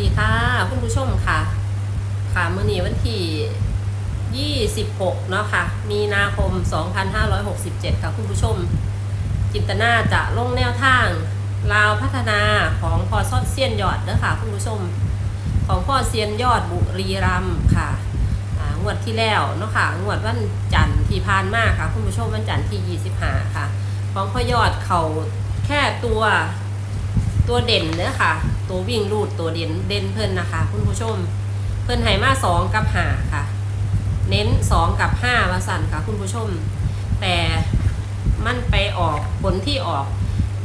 ดีค่ะ คุณผู้ชมค่ะ ค่ะมื่อนี้วันที่ 26 เนาะค่ะ มีนาคม 2567 ค่ะ คุณผู้ชม จินตนาจะลงแนวทางลาวพัฒนาของพอซอดเซียนยอดเด้อค่ะ คุณผู้ชม ของพ่อเซียนยอดบุรีรัมค่ะอ่างวดที่แล้วเนาะค่ะงวดวันจันทร์ที่ผ่านมาค่ะ คุณผู้ชมวันจันทร์ที่ 25 ค่ะ ของพ่อยอดเขาแค่ตัว ตัวเด่นเด้อค่ะ ตัววิ่งรูดตัวเด่นเด่นเพิ่นนะคะ คุณผู้ชม เพิ่นให้มาสองกับหาค่ะ เน้นสองกับห้ามาสั่นค่ะคุณผู้ชม แต่มันไปออกผลที่ออก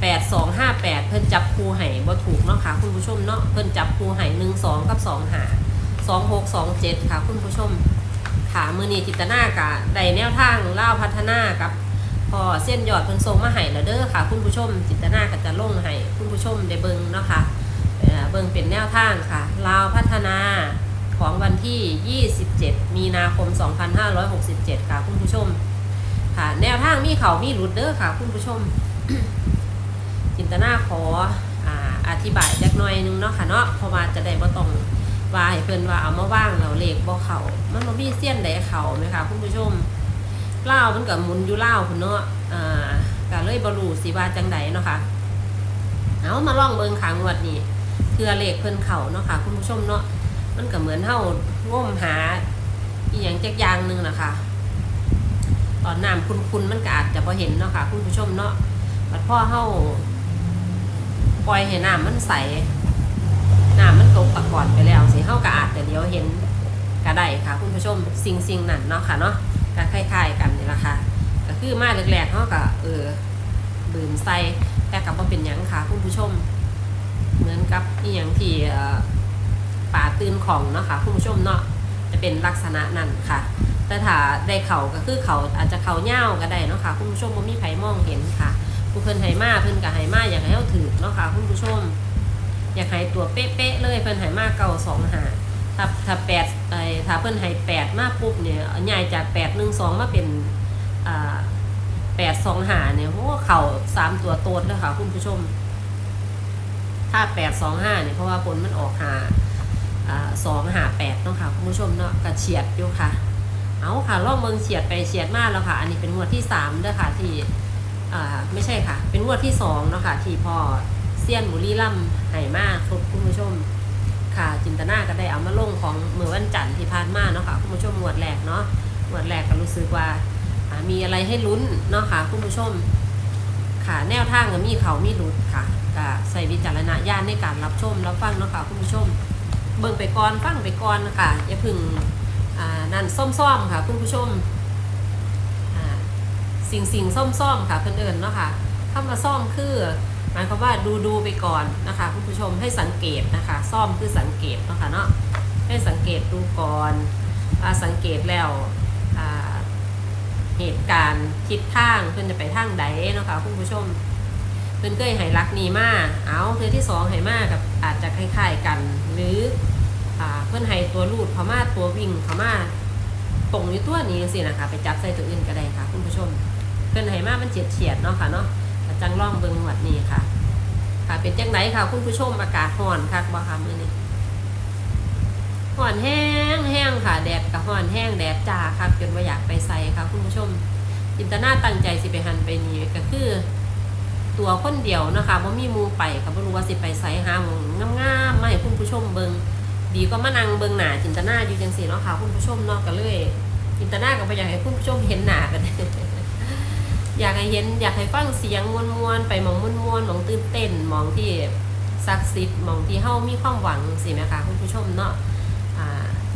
แปดสองห้าแปดเพิ่นจับคูไห่บ่ถูกเนาะค่ะคุณผู้ชมเนาะเพิ่นจับคูไห่หนึ่งสองกับสองหาสองหกสองเจ็ดค่ะคุณผู้ชมค่ะมือนีจิตนากะได้แนวทางเล่าพัฒนากับ พอเส้นยอดเพิ่นส่งมาให้แล้วเด้อค่ะ คุณผู้ชมจิตนาก็จะลงให้คุณผู้ชมได้เบิ่งเนาะค่ะเอ่อเบิ่งเป็นแนวทางค่ะลาวพัฒนาของวันที่ 27 มีนาคม 2567 ค่ะคุณผู้ชม ค่ะแนวทางมีเขามีหลุดเด้อค่ะ คุณผู้ชม จินตนาขอออธิบายจักหน่อยนึงเนาะค่ะเนาะเพราะว่าจะได้บ่ต้องว่าให้เพิ่นว่าเอามาว่างแล้วเลขบ่เขามันบ่มีเส้นใดเขาไหมคะคุณผู้ชม เล่ามันกับมุนอยู่เล่าวพุ่นเนาะอ่าก็เลยบรูสิว่าจังใดเนาะค่ะเอามาล่องเบิงขางวดนี้เพื่อเลขเพิ่นเข่าเนาะค่ะ คุณผู้ชมเนาะมันก็เหมือนเฮาง่มหาอีหยังจักอย่างหนึงนะคะตอนน้ำคุณๆมันก็อาจจะพอเห็นเนาะค่ะ คุณผู้ชมเนาะบัดพ่อเฮาปล่อยให้น้ำมันใสน้ำมันตกตะกอนไปแล้วสิเฮาก็อาจจะเดี๋ยวเห็นก็ได้ค่ะ คุณผู้ชมสิ่งสิ่งนั้นเนาะค่ะเนาะ ก็คล้ายๆกันนี่แหละค่ะก็คือมาแรกๆเขาก็เออบืนใส่แต่กับว่าเป็นยังค่ะคุณผู้ชม เหมือนกับอีหยังที่ป่าตื่นของเนาะค่ะคุณผู้ชมเนาะจะเป็นลักษณะนั้นค่ะ แต่ถ้าได้เขาก็คือเขาอาจจะเขาเง่าวก็ได้เนาะค่ะคุณผู้ชมบ่มีไผมองเห็นค่ะผู้เพิ่นไหมาเพิ่นก็ไหมาอยากให้เฮาถือเนาะค่ะคุณผู้ชม อยากให้ตัวเป๊ะๆเลยเพิ่นไหมาเก่าสองหาถ้าถ้าแปด เพิ่นให้แปดมาปุ๊บเนี่ยใหญ่จากแปดหนึ่งสองมาเป็นอ่าแปดสองหาเนี่ยโอ้เข่าสามตัวโตดแล้วค่ะคุณผู้ชม ถ้าแปดสองห้าเนี่ยเพราะว่าผลมันออกหาอ่าสองหาแปดเนาะค่ะคุณผู้ชมเนาะกระเฉียดอยู่ค่ะ เอาค่ะล่องเมืองเฉียดไปเฉียดมากแล้วค่ะ อันนี้เป็นงวดที่สามเด้อค่ะที่อ่าไม่ใช่ค่ะ เป็นงวดที่สองเนาะค่ะที่พอเซียนบุรีล่ำไหมากครบคุณผู้ชม ค่ะจินตนาก็ได้เอามาลงของเมื่อวันจันทร์ที่ผ่านมาเนาะค่ะคุณผู้ชมหมวดแรกเนาะหมวดแรกก็รู้สึกว่ามีอะไรให้ลุ้นเนาะค่ะคุณผู้ชมค่ะแนวทางก็มีเขามีหลุดค่ะก็ใส่วิจารณญาณในการรับชมรับฟังเนาะค่ะคุณผู้ชม เบิ่งไปก่อนฟังไปก่อนนะคะอย่าพึ่งนั่นซ่อมๆค่ะคุณผู้ชมสิ่งสิ่งซ่อมๆค่ะเพื่อนเอิญเนาะค่ะเข้ามาซ่อมคือ หมายความว่าดูดูไปก่อนนะคะคุณผู้ชมให้สังเกตนะคะ ซ่อมคือสังเกตนะคะเนาะให้สังเกตดูก่อนอสังเกตแล้วเหตุการณ์ทิศทางเพื่อนจะไปทางใดนะคะคุณผู้ชมเพื่อนเคยให้รักนีมาเอาเพื่อนที่สองให้มากับอาจจะคล้ายๆกัน หรืออเพื่อนให้ตัวรูดพม่าตัววิ่งพม่าตรงอยู่ตัวนี้สินะคะไปจับใส่ตัวอื่นก็ได้ค่ะ คุณผู้ชม เพื่อนให้มามันเฉียดเฉียดๆเนาะค่ะเนาะ จังร่องเบิงหวัดนี้ค่ะ ค่ะเป็นจังไหนค่ะ คุณผู้ชมอากาศห่อนคักบ่ค่ะมื้อนี้ห่อนแห้งแห้งค่ะ แดดกับห่อนแห้งแดดจ้าครับจนว่าอยากไปใส่ค่ะ คุณผู้ชม จินตนาตั้งใจสิไปหันไปนี่ก็คือ ตัวคนเดียวนะคะว่ามีมูไปก็บ่รู้ว่าสิไปใส่หาหมงงามๆมาให้คุณผู้ชมเบิงดีก็มานั่งเบิงหนาจินตนาอยู่จังซี่เนาะค่ะ คุณผู้ชมเนาะก็เลยจินตนาก็บ่อยากให้คุณผู้ชมเห็นหนากัน อยากให้เห็นอยากให้ฟังเสียงมวนมวนๆไปมองมวนมวนๆหมองตื่นเต้นมองที่ศักดิ์สิทธิ์มองที่เฮามีความหวังสิแม่คะคุณผู้ชมเนาะ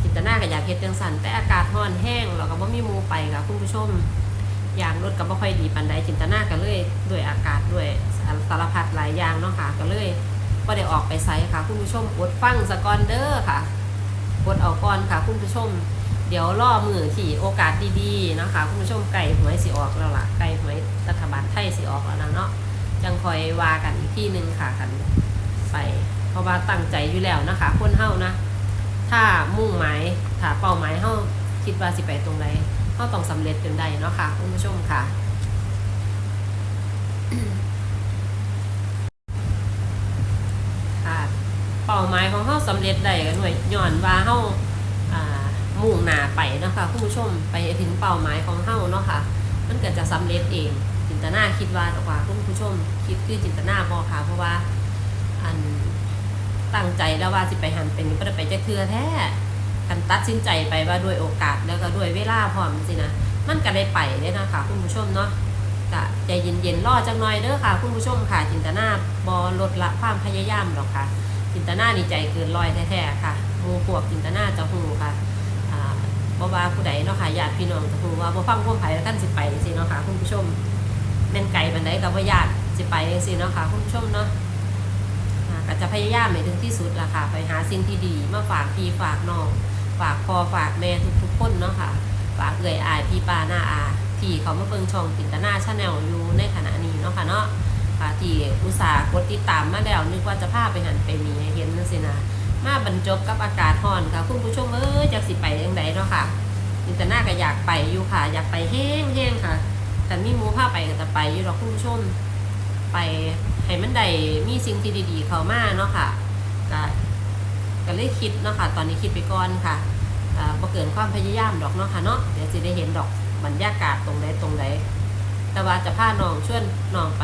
จินตนาก็อยากเฮ็ดจังซั่นแต่อากาศร้อนแห้งเราก็บ่มีมูไปค่ะคุณผู้ชมอยางรถก็บ่ค่อยดีปานใดจินตนาก็เลยด้วยอากาศด้วยสารพัดหลายอย่างเนาะค่ะก็เลยบ่ได้ออกไปไสค่ะคุณผู้ชมอดฟังสะกอนเด้อค่ะอดเอาก่อนค่ะคุณผู้ชม เดี๋ยวล่อมือที่โอกาสดีๆนะคะคุณผู้ชมไก่หวยสิออกแล้วล่ะไก่หวยรัฐบาลไทยสิออกแล้วนะเนาะจังคอยวากันอีกที่หนึ่งค่ะกันไปเพราะว่าตั้งใจอยู่แล้วนะคะ คนเฮานะ ถ้ามุ่งหมายถ้าเป้าหมายเฮาคิดว่าสิไปตรงใดเฮาต้องสำเร็จจนได้เนาะค่ะคุณผู้ชมค่ะค่ะเป้าหมายของเฮาสำเร็จได้ก็หน่วยย้อนว่าเฮา มุ่งหน้าไปนะคะคุณผู้ชมไปถึงเป้าหมายของเฮาเนาะค่ะ มันก็จะสำเร็จเอง จินตนาคิดว่าดอกว่าคุณผู้ชม คิดคือจินตนาบอค่ะ เพราะว่าอันตั้งใจแล้วว่าสิไปหันเป็นก็ได้ไปจะเทือแท้กันตัดสินใจไปว่าด้วยโอกาสแล้วก็ด้วยเวลาพร้อมสินะมันก็ได้ไปเด้นะคะคุณผู้ชมเนาะก็ใจเย็นๆรอจังหน่อยเด้อค่ะ คุณผู้ชมค่ะ จินตนาบอลดละความพยายามหรอกค่ะ จินตนานี่ใจเกินร้อยแท้ๆค่ะหมูพวกจินตนาจะหูค่ะ บ่ว่าผู้ใดเนาะค่ะญาติพี่น้องจะหูว่าบ่ฟังความไผแล้วกันสิไปสิเนาะค่ะคุณผู้ชมแม่นไก่บันไดกับว่าญาติสิไปสิเนาะค่ะคุณผู้ชมเนาะอาก็จะพยายามให้ถึงที่สุดล่ะค่ะ ไปหาสิ่งที่ดีมาฝากพี่ฝากน้องฝากพ่อฝากแม่ทุกๆคนเนาะค่ะ ฝากเอ่ยอายพี่ป้าหน้าอาที่เขามาเบิ่งช่องจินตนาชาแนลอยู่ในขณะนี้เนาะค่ะเนาะค่ะที่อุตส่าห์กดติดตามมาแล้วนึกว่าจะพาไปหันไปนี่ให้เห็นนั่นสินะ มาบรรจบกับอากาศร้อนค่ะคุณผู้ชมเอ้ยจากสิไปยังไงเนาะค่ะจินตนาก็อยากไปอยู่ค่ะ อยากไปแห้งๆค่ะแต่มีมูผ้าไปก็จะไปอยู่หรอกคุณผู้ชม ไปให้มันได้มีสิ่งที่ดี ๆ เข้ามาเนาะค่ะก็ก็เลยคิดเนาะค่ะ ตอนนี้คิดไปก่อนค่ะบ่เกินความพยายามดอกเนาะค่ะเนาะเดี๋ยวจะได้เห็นดอกบรรยากาศตรงใดตรงใดแต่ว่าจะพาน้องชวนน้องไป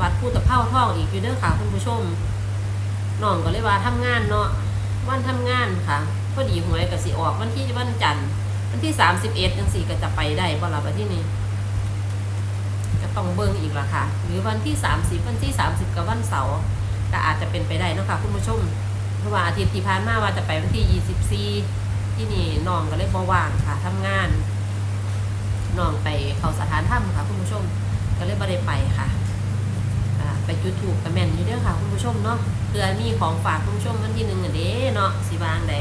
วัดผู้ตะเภาท่องอีกอยู่เด้อค่ะคุณผู้ชม น้องก็เลยว่าทำงานเนาะวันทำงานค่ะพอดีหวยก็สิออกวันที่วันจันทร์วันที่สามสิบเอ็ดจังสี่ก็จะไปได้บ่ล่ะบัดที่นี่จะต้องเบิ่งอีกละค่ะ หรือวันที่สามสิบวันที่สามสิบกับวันเสาร์ก็อาจจะเป็นไปได้นะคะคุณผู้ชมเพราะว่าอาทิตย์ที่ผ่านมาว่าจะไปวันที่ยี่สิบสี่ที่นี่น้องก็เลยบ่ว่างค่ะทำงานน้องไปเขาสถานถ้ำค่ะ คุณผู้ชมก็เลยบ่ได้ไปค่ะ ไปจุดถูกกับแม่นอยู่เด้อค่ะคุณผู้ชมเนาะเพื่อมีของฝากคุณผู้ชมวันที่หนึ่งอันเด้เนาะสิบางใด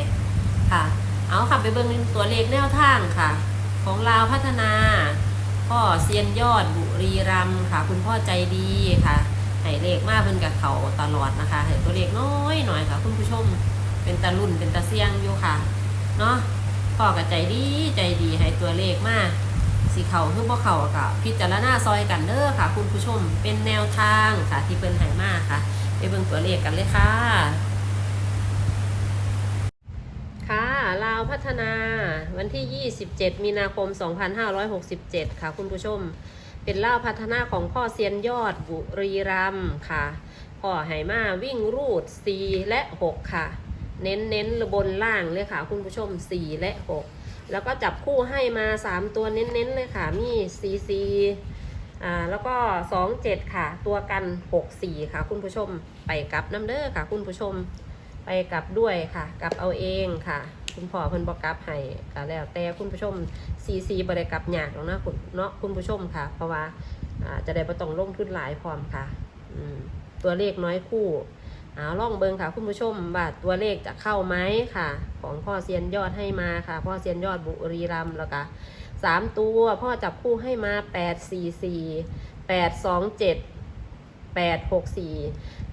ค่ะ เอาค่ะไปเบิ่งตัวเลขแนวทางค่ะ ของลาวพัฒนาพ่อเซียนยอดบุรีรัมค่ะ คุณพ่อใจดีค่ะให้เลขมากเพิ่นกับเขาตลอดนะคะให้ตัวเลขน้อยหน่อยค่ะ คุณผู้ชมเป็นตารุ่นเป็นตาเซียงอยู่ค่ะเนาะพ่อกับใจดีใจดีให้ตัวเลขมาก สีเขาคือบ่เขากับพิจารณาซอยกันเด้อค่ะ คุณผู้ชมเป็นแนวทางค่ะ ที่เพิ่นให้มาค่ะ ไปเบิ่งตัวเลขกันเลยค่ะ ค่ะลาวพัฒนาวันที่ 27 มีนาคม 2567 ค่ะ คุณผู้ชม เป็นลาวพัฒนาของพ่อเซียนยอดบุรีรัมค่ะพ่อไหมาวิ่งรูด 4 และ 6 ค่ะ เน้นเน้นบนล่างเลยค่ะ คุณผู้ชม 4 และ 6 แล้วก็จับคู่ให้มา 3 ตัวเน้นๆเลยค่ะ มี CC อ่าแล้วก็ 27 ค่ะ ตัวกัน 64 ค่ะ คุณผู้ชมไปกับน้ำเด้อค่ะ คุณผู้ชมไปกับด้วยค่ะกับเอาเองค่ะ คุณพ่อเพิ่นบอกกับให้ก็แล้วแต่คุณผู้ชมซีซีบ่ได้กับยากหรอกนะคุณเนาะคุณผู้ชมค่ะ เพราะว่าอ่าจะได้บ่ต้องลงทุนหลายพร้อมค่ะอืมตัวเลขน้อยคู่ เอาล่องเบิงค่ะคุณผู้ชมว่าตัวเลขจะเข้าไหมค่ะ ของพ่อเซียนยอดให้มาค่ะ พ่อเซียนยอดบุรีรัมแล้วก็สามตัวพ่อจับคู่ให้มาแปดสี่สี่แปดสองเจ็ดแปดหกสี่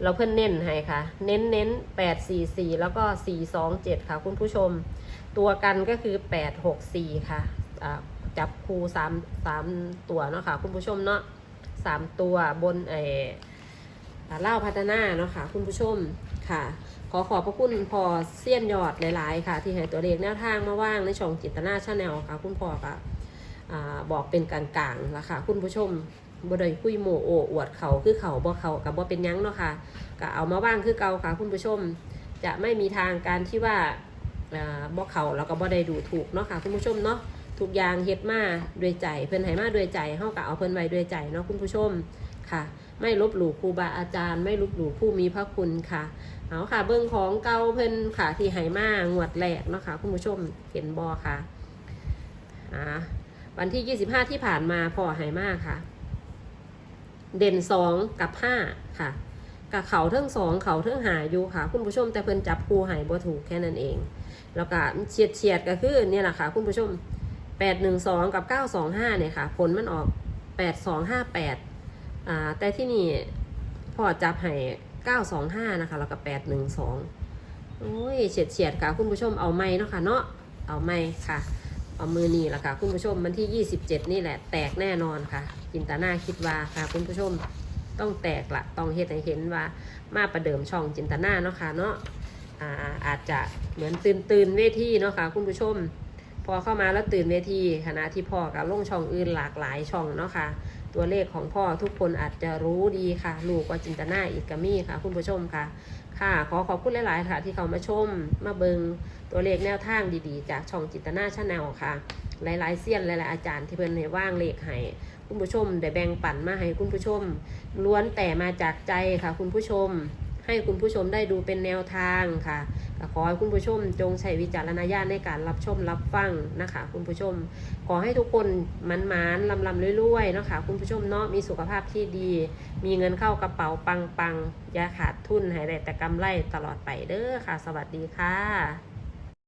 เราเพิ่นเน้นให้ค่ะ เน้นเน้นแปดสี่สี่แล้วก็สี่สองเจ็ดค่ะ คุณผู้ชม ตัวกันก็คือแปดหกสี่ค่ะจับคู่สามสามตัวเนาะค่ะ คุณผู้ชมเนาะสามตัวบนเอ เล่าพัฒนาเนาะค่ะ คุณผู้ชมค่ะ ขอขอบพระคุณพอเสี้ยนยอดหลาย ๆ ค่ะ ที่ให้ตัวเลขแนวทางมาว่างในช่องจิตนาชาแนลค่ะ คุณพ่อค่ะอบอกเป็นกลางๆละค่ะ คุณผู้ชมบ่ได้คุยโมโออวดเขาคือเขาบ่เขากับบ่เป็นยังเนาะค่ะก็เอามาว่างคือเก่าค่ะ คุณผู้ชม จะไม่มีทางการที่ว่าอ่าบ่เขาแล้วก็บ่ได้ดูถูกเนาะค่ะ คุณผู้ชมเนาะทุกอย่างเฮ็ดมาด้วยใจ เพิ่นให้มาด้วยใจเฮาก็เอาเพิ่นไว้ด้วยใจเนาะคุณผู้ชม ค่ะ ไม่ลบหลู่ครูบาอาจารย์ ไม่ลบหลู่ผู้มีพระคุณค่ะเอาค่ะ เบิ่งของเก่าเพิ่นค่ะ ที่ให้มางวดแรกเนาะค่ะคุณผู้ชมเห็นบ่ค่ะอ่าวันที่25ที่ผ่านมาพอให้มาค่ะ เด่นสองกับห้าค่ะกับเขาเทิงสองเขาเทิงหาอยู่ค่ะ คุณผู้ชมแต่เพิ่นจับคูหายบ่ถูกแค่นั้นเอง แล้วก็เฉียดเฉียดก็คือเนี่ยแหละค่ะ คุณผู้ชมแปดหนึ่งสองกับเก้าสองห้าเนี่ยค่ะ ผลมันออกแปดสองห้าแปด อ่าแต่ที่นี่พอจับให้เก้าสองห้านะคะแล้วก็แปดหนึ่งสองโอ้ยเฉียดเฉียดๆค่ะคุณผู้ชมเอาไม่เนาะค่ะเนาะเอาไม่ค่ะ เอามือนี่แหละค่ะคุณผู้ชมวันที่27นี่แหละแตกแน่นอนค่ะจินตนาคิดว่าค่ะ คุณผู้ชมต้องแตกละต้องเฮ็ดให้เห็นว่ามาประเดิมช่องจินตนาเนาะค่ะเนาะอาอาจจะเหมือนตื่นตื่นเวทีเนาะค่ะคุณผู้ชม พอเข้ามาแล้วตื่นเวทีขณะที่พ่อกับลงช่องอื่นหลากหลายช่องเนาะค่ะ ตัวเลขของพ่อทุกคนอาจจะรู้ดีค่ะ ลูกกว่าจินตนาอีกกมี่ค่ะ คุณผู้ชมค่ะ ค่ะ ขอขอบคุณหลาย ๆ ค่ะ ที่เขามาชมมาเบิงตัวเลขแนวทางดีๆ จากช่องจินตนาชาแนลค่ะ หลาย ๆเซียนหลาย ๆ อาจารย์ที่เพิ่นให้ว่างเลขให้คุณผู้ชมได้แบ่งปันมาให้คุณผู้ชม ล้วนแต่มาจากใจค่ะ คุณผู้ชม ให้คุณผู้ชมได้ดูเป็นแนวทางค่ะ ก็ขอให้คุณผู้ชมจงใช้วิจารณญาณในการรับชมรับฟังนะคะ คุณผู้ชม ขอให้ทุกคนมันมานลำลำรวยๆนะคะคุณผู้ชมเนาะมีสุขภาพที่ดี มีเงินเข้ากระเป๋าปังๆอย่าขาดทุนให้ได้แต่กำไรตลอดไปเด้อค่ะ สวัสดีค่ะ